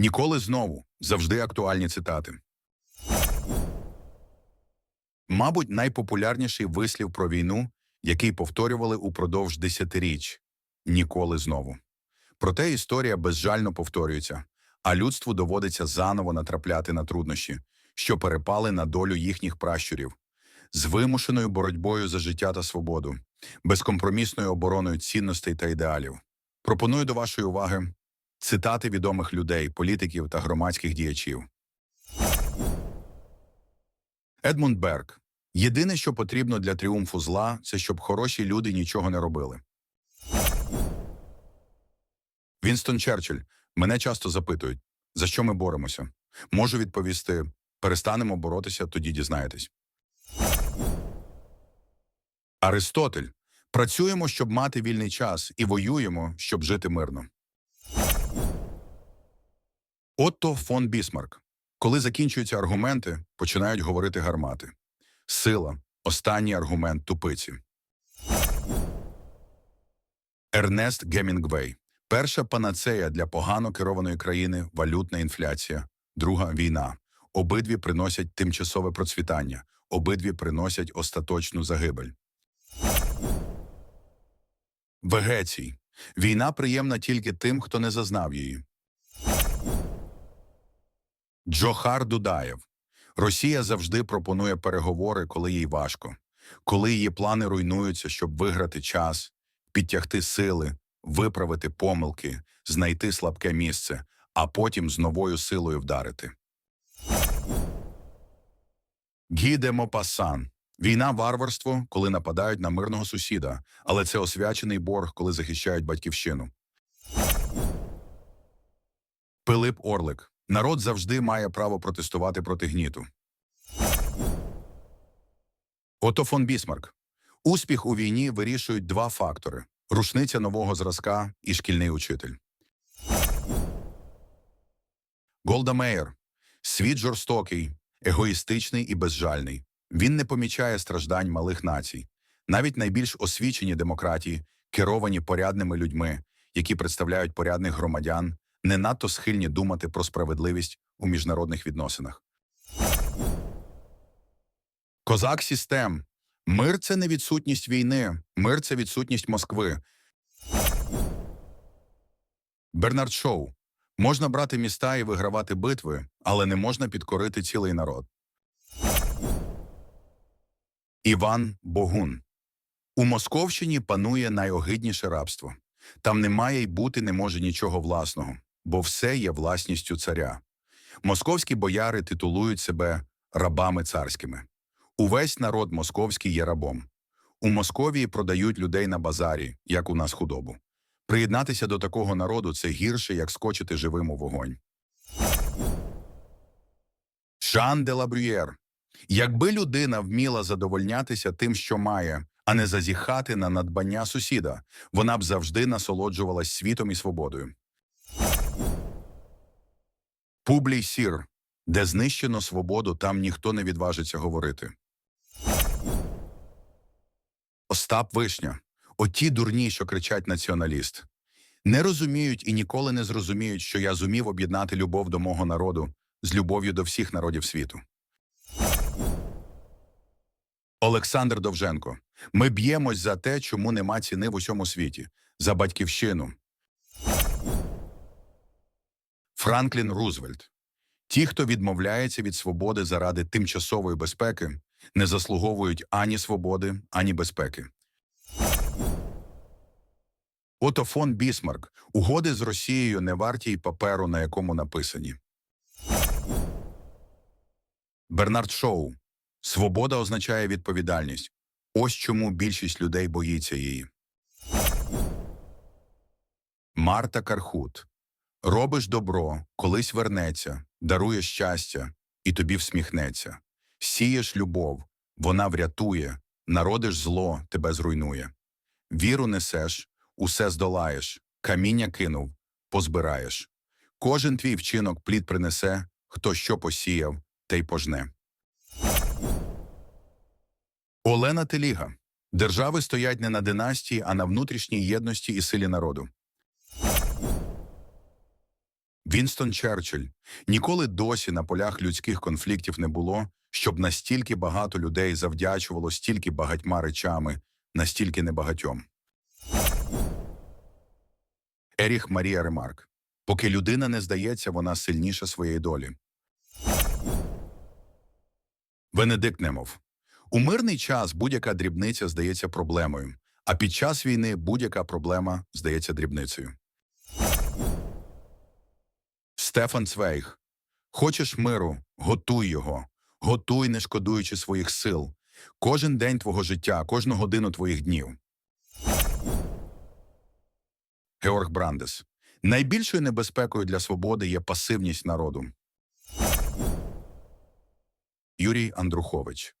Ніколи знову завжди актуальні цитати. Мабуть, найпопулярніший вислів про війну, який повторювали упродовж десятиріч ніколи знову. Проте історія безжально повторюється, а людству доводиться заново натрапляти на труднощі, що перепали на долю їхніх пращурів, з вимушеною боротьбою за життя та свободу, безкомпромісною обороною цінностей та ідеалів. Пропоную до вашої уваги цитати відомих людей, політиків та громадських діячів. Едмунд Берг. Єдине, що потрібно для тріумфу зла, це щоб хороші люди нічого не робили. Вінстон Черчилль. Мене часто запитують, за що ми боремося. Можу відповісти: перестанемо боротися, тоді дізнаєтесь. Аристотель. Працюємо, щоб мати вільний час, і воюємо, щоб жити мирно. Отто фон Бісмарк. Коли закінчуються аргументи, починають говорити гармати. Сила останній аргумент тупиці. Ернест Гемінгвей. Перша панацея для погано керованої країни валютна інфляція, друга війна. Обидві приносять тимчасове процвітання, обидві приносять остаточну загибель. Вегецій. Війна приємна тільки тим, хто не зазнав її. Джохар Дудаєв. Росія завжди пропонує переговори, коли їй важко, коли її плани руйнуються, щоб виграти час, підтягти сили, виправити помилки, знайти слабке місце, а потім з новою силою вдарити. Гіде Мопасан. Війна варварство, коли нападають на мирного сусіда, але це освячений борг, коли захищають батьківщину. Пилип Орлик. Народ завжди має право протестувати проти гніту. Ото фон Бісмарк. Успіх у війні вирішують два фактори: рушниця нового зразка і шкільний учитель. Голда Меєр. Світ жорстокий, егоїстичний і безжальний. Він не помічає страждань малих націй. Навіть найбільш освічені демократії, керовані порядними людьми, які представляють порядних громадян, не надто схильні думати про справедливість у міжнародних відносинах. Козак Сістем. Мир це не відсутність війни, мир це відсутність Москви. Бернард Шоу. Можна брати міста і вигравати битви, але не можна підкорити цілий народ. Іван Богун. У Московщині панує найогидніше рабство. Там немає й бути не може нічого власного, бо все є власністю царя. Московські бояри титулують себе рабами царськими. Увесь народ московський є рабом. У Московії продають людей на базарі, як у нас худобу. Приєднатися до такого народу це гірше, як скочити живим у вогонь. Жан де Лабрюєр. Якби людина вміла задовольнятися тим, що має, а не зазіхати на надбання сусіда, вона б завжди насолоджувалась світом і свободою. Публій Сір. Де знищено свободу, там ніхто не відважиться говорити. Остап Вишня. Оті дурні, що кричать націоналіст. Не розуміють і ніколи не зрозуміють, що я зумів об'єднати любов до мого народу з любов'ю до всіх народів світу. Олександр Довженко. Ми б'ємось за те, чому нема ціни в усьому світі, за батьківщину. Франклін Рузвельт. Ті, хто відмовляється від свободи заради тимчасової безпеки, не заслуговують ані свободи, ані безпеки. Ото фон Бісмарк. Угоди з Росією не варті й паперу, на якому написані. Бернард Шоу. Свобода означає відповідальність. Ось чому більшість людей боїться її. Марта Кархут. Робиш добро, колись вернеться, даруєш щастя, і тобі всміхнеться. Сієш любов, вона врятує, народиш зло, тебе зруйнує. Віру несеш, усе здолаєш, каміння кинув, позбираєш. Кожен твій вчинок плід принесе, хто що посіяв, те й пожне. Олена Теліга. Держави стоять не на династії, а на внутрішній єдності і силі народу. Вінстон Черчилль. Ніколи досі на полях людських конфліктів не було, щоб настільки багато людей завдячувало стільки багатьма речами, настільки небагатьом. Еріх Марія Ремарк. Поки людина не здається, вона сильніша своєї долі. Венедикт Немов. У мирний час будь-яка дрібниця здається проблемою, а під час війни будь-яка проблема здається дрібницею. Стефан Цвейг. Хочеш миру, готуй його, готуй, не шкодуючи своїх сил. Кожен день твого життя, кожну годину твоїх днів. Георг Брандес. Найбільшою небезпекою для свободи є пасивність народу. Юрій Андрухович.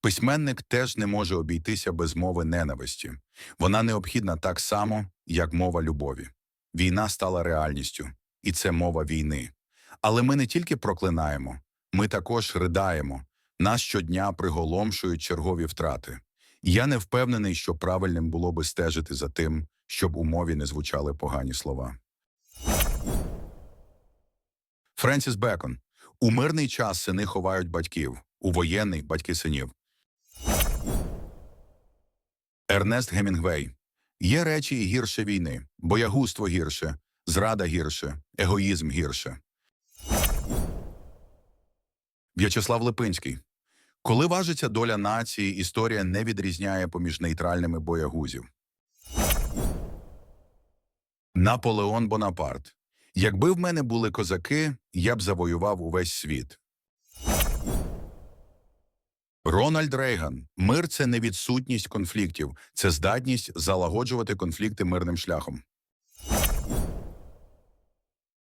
Письменник теж не може обійтися без мови ненависті. Вона необхідна так само, як мова любові. Війна стала реальністю, і це мова війни. Але ми не тільки проклинаємо, ми також ридаємо. Нас щодня приголомшують чергові втрати. Я не впевнений, що правильним було би стежити за тим, щоб у мові не звучали погані слова. Френсіс Бекон. У мирний час сини ховають батьків, у воєнний батьки синів. Ернест Гемінгвей. Є речі і гірше війни, боягузтво гірше, зрада гірше, егоїзм гірше. В'ячеслав Липинський. Коли важиться доля нації, історія не відрізняє поміж нейтральними боягузів. Наполеон Бонапарт. Якби в мене були козаки, я б завоював увесь світ. Рональд Рейган. Мир це не відсутність конфліктів, це здатність залагоджувати конфлікти мирним шляхом.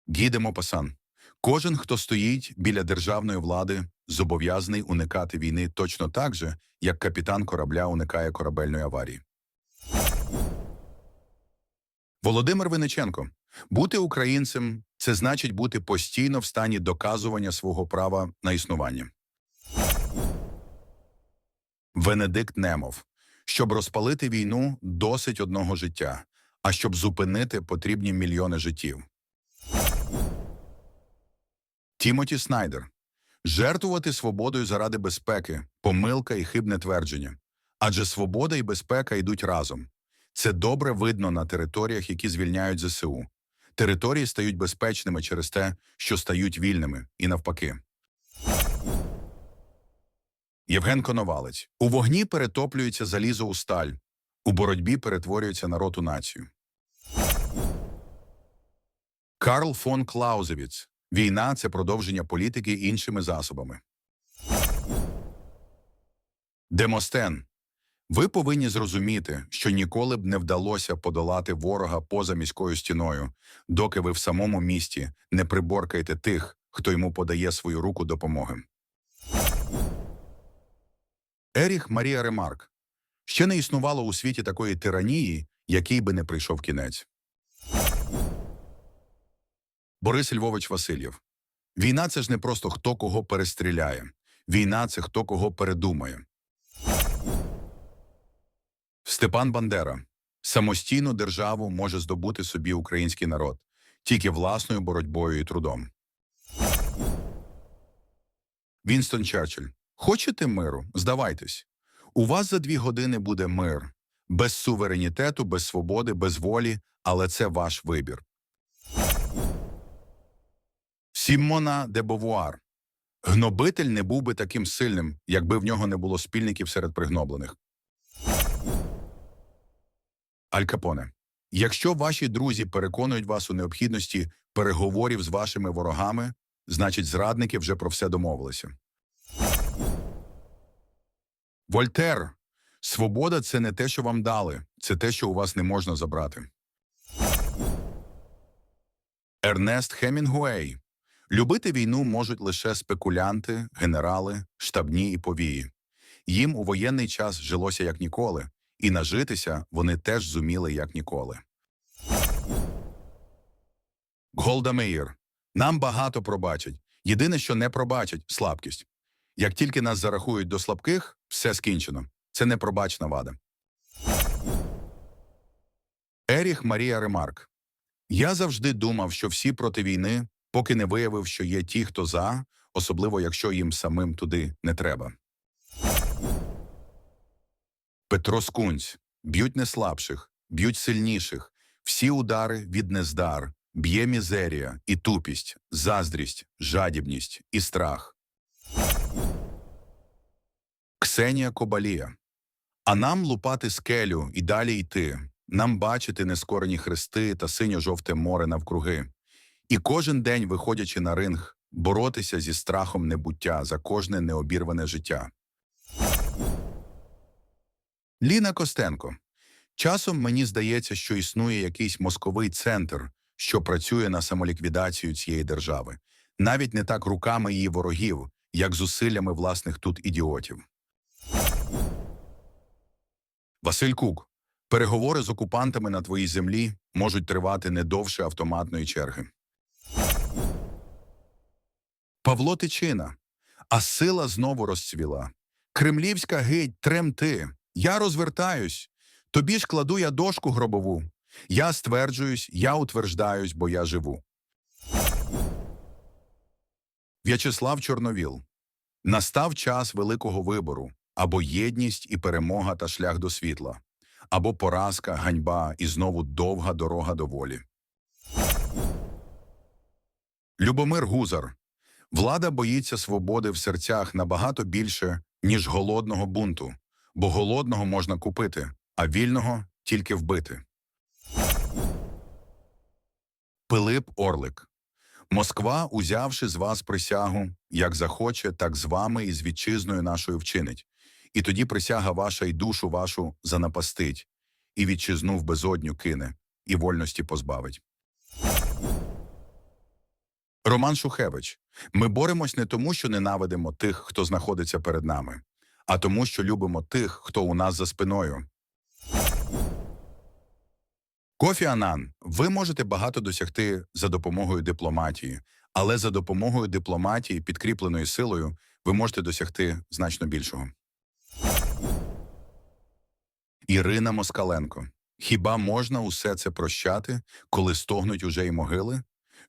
Гіде Мопасан. Кожен, хто стоїть біля державної влади, зобов'язаний уникати війни точно так же, як капітан корабля уникає корабельної аварії. Володимир Винниченко. Бути українцем це значить бути постійно в стані доказування свого права на існування. Венедикт Немов. Щоб розпалити війну, досить одного життя, а щоб зупинити, потрібні мільйони життів. Тімоті Снайдер. Жертвувати свободою заради безпеки, помилка і хибне твердження. Адже свобода і безпека йдуть разом. Це добре видно на територіях, які звільняють ЗСУ. Території стають безпечними через те, що стають вільними, і навпаки. Євген Коновалець. У вогні перетоплюється залізо у сталь. У боротьбі перетворюється народ у націю. Карл фон Клаузевіц. Війна це продовження політики іншими засобами. Демостен. Ви повинні зрозуміти, що ніколи б не вдалося подолати ворога поза міською стіною, доки ви в самому місті не приборкаєте тих, хто йому подає свою руку допомоги. Еріх Марія Ремарк. Ще не існувало у світі такої тиранії, який би не прийшов кінець. Борис Львович Васильєв. Війна це ж не просто хто кого перестріляє. Війна це хто кого передумає. Степан Бандера. Самостійну державу може здобути собі український народ тільки власною боротьбою і трудом. Вінстон Черчилль. Хочете миру? Здавайтесь. У вас за дві години буде мир. Без суверенітету, без свободи, без волі, але це ваш вибір. Сімона де Бовуар. Гнобитель не був би таким сильним, якби в нього не було спільників серед пригноблених. Аль Капоне. Якщо ваші друзі переконують вас у необхідності переговорів з вашими ворогами, значить зрадники вже про все домовилися. Вольтер. Свобода це не те, що вам дали, це те, що у вас не можна забрати. Ернест Хемінгуей. Любити війну можуть лише спекулянти, генерали, штабні і повії. Їм у воєнний час жилося як ніколи, і нажитися вони теж зуміли як ніколи. Голда Меїр. Нам багато пробачать. Єдине, що не пробачать слабкість. Як тільки нас зарахують до слабких, все скінчено. Це непробачна вада. Еріх Марія Ремарк. Я завжди думав, що всі проти війни поки не виявив, що є ті, хто за, особливо якщо їм самим туди не треба. Петро Скунць. Б'ють не слабших, б'ють сильніших. Всі удари від нездар, б'є мізерія і тупість, заздрість, жадібність і страх. Ксенія Кобалія. А нам лупати скелю і далі йти, нам бачити нескорені хрести та синьо-жовте море навкруги. І кожен день, виходячи на ринг, боротися зі страхом небуття за кожне необірване життя. Ліна Костенко. Часом мені здається, що існує якийсь мозковий центр, що працює на самоліквідацію цієї держави, навіть не так руками її ворогів, як зусиллями власних тут ідіотів. Василь Кук. Переговори з окупантами на твоїй землі можуть тривати не довше автоматної черги. Павло Тичина. А сила знову розцвіла. Кремлівська гидь, тремти. Я розвертаюсь. Тобі ж кладу я дошку гробову. Я стверджуюсь, я утверждаюсь, бо я живу. В'ячеслав Чорновіл. Настав час великого вибору або єдність і перемога та шлях до світла, або поразка, ганьба і знову довга дорога до волі. Любомир Гузар. Влада боїться свободи в серцях набагато більше, ніж голодного бунту, бо голодного можна купити, а вільного тільки вбити. Пилип Орлик. Москва, узявши з вас присягу, як захоче, так з вами і з вітчизною нашою вчинить. І тоді присяга ваша й душу вашу занапастить, і вітчизну в безодню кине, і вольності позбавить. Роман Шухевич. Ми боремось не тому, що ненавидимо тих, хто знаходиться перед нами, а тому, що любимо тих, хто у нас за спиною. Кофі Анан, ви можете багато досягти за допомогою дипломатії, але за допомогою дипломатії, підкріпленої силою, ви можете досягти значно більшого. Ірина Москаленко. Хіба можна усе це прощати, коли стогнуть уже й могили?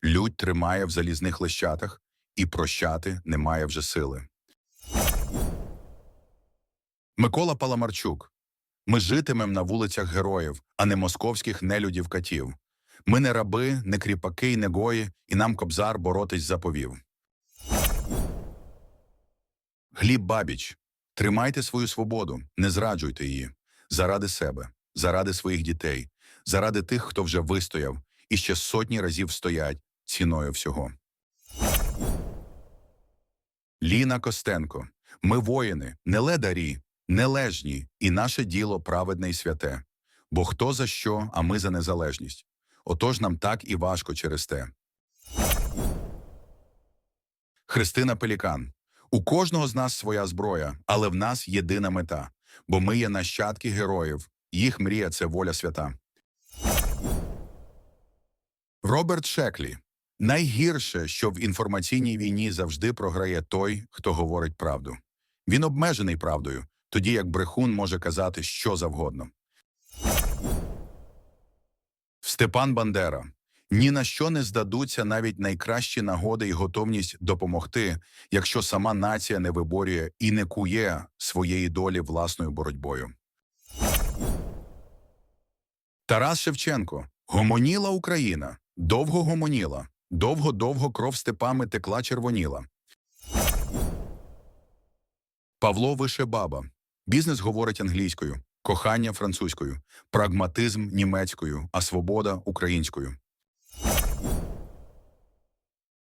Людь тримає в залізних лещатах, і прощати немає вже сили. Микола Паламарчук. Ми житимем на вулицях героїв, а не московських нелюдів катів. Ми не раби, не кріпаки не гої, і нам кобзар боротись заповів. Гліб Бабіч. Тримайте свою свободу, не зраджуйте її. Заради себе, заради своїх дітей, заради тих, хто вже вистояв і ще сотні разів стоять ціною всього. Ліна Костенко. Ми воїни, не ледарі, нележні, і наше діло праведне й святе. Бо хто за що, а ми за незалежність. Отож нам так і важко через те. Христина Пелікан. У кожного з нас своя зброя, але в нас єдина мета, бо ми є нащадки героїв, їх мрія це воля свята. Роберт Шеклі. Найгірше, що в інформаційній війні завжди програє той, хто говорить правду. Він обмежений правдою, тоді як брехун може казати що завгодно. Степан Бандера. Ні на що не здадуться навіть найкращі нагоди і готовність допомогти, якщо сама нація не виборює і не кує своєї долі власною боротьбою. Тарас Шевченко. Гомоніла Україна. Довго гомоніла. Довго-довго кров степами текла червоніла. Павло Вишебаба. Бізнес говорить англійською, кохання французькою, прагматизм німецькою, а свобода українською.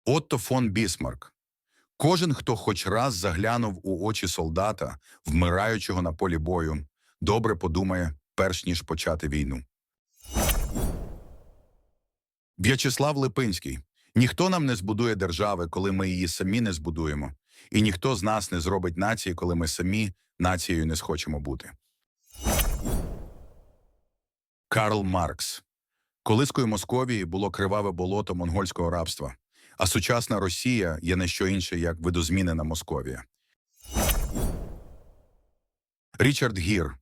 Отто фон Бісмарк. Кожен, хто хоч раз заглянув у очі солдата, вмираючого на полі бою, добре подумає, перш ніж почати війну. В'ячеслав Липинський. Ніхто нам не збудує держави, коли ми її самі не збудуємо, і ніхто з нас не зробить нації, коли ми самі нацією не схочемо бути. Карл Маркс. Колискою Московії було криваве болото монгольського рабства, а сучасна Росія є не що інше, як видозмінена Московія. Річард Гір.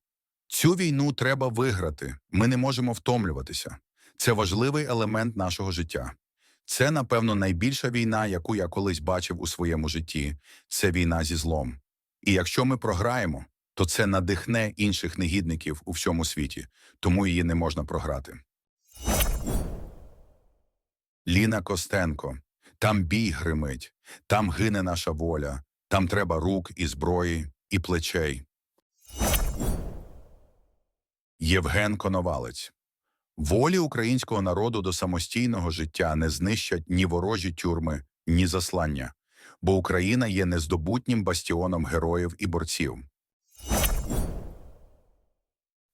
Цю війну треба виграти. Ми не можемо втомлюватися. Це важливий елемент нашого життя. Це, напевно, найбільша війна, яку я колись бачив у своєму житті. Це війна зі злом. І якщо ми програємо, то це надихне інших негідників у всьому світі, тому її не можна програти. Ліна Костенко. Там бій гримить, там гине наша воля, там треба рук і зброї, і плечей. Євген Коновалець. Волі українського народу до самостійного життя не знищать ні ворожі тюрми, ні заслання, бо Україна є нездобутнім бастіоном героїв і борців.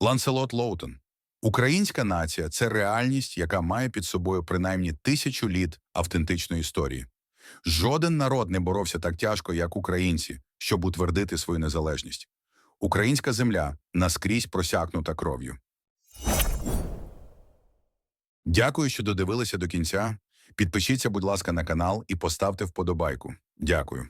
Ланселот Лоутон. Українська нація це реальність, яка має під собою принаймні тисячу літ автентичної історії. Жоден народ не боровся так тяжко, як українці, щоб утвердити свою незалежність. Українська земля наскрізь просякнута кров'ю. Дякую, що додивилися до кінця. Підпишіться, будь ласка, на канал і поставте вподобайку. Дякую.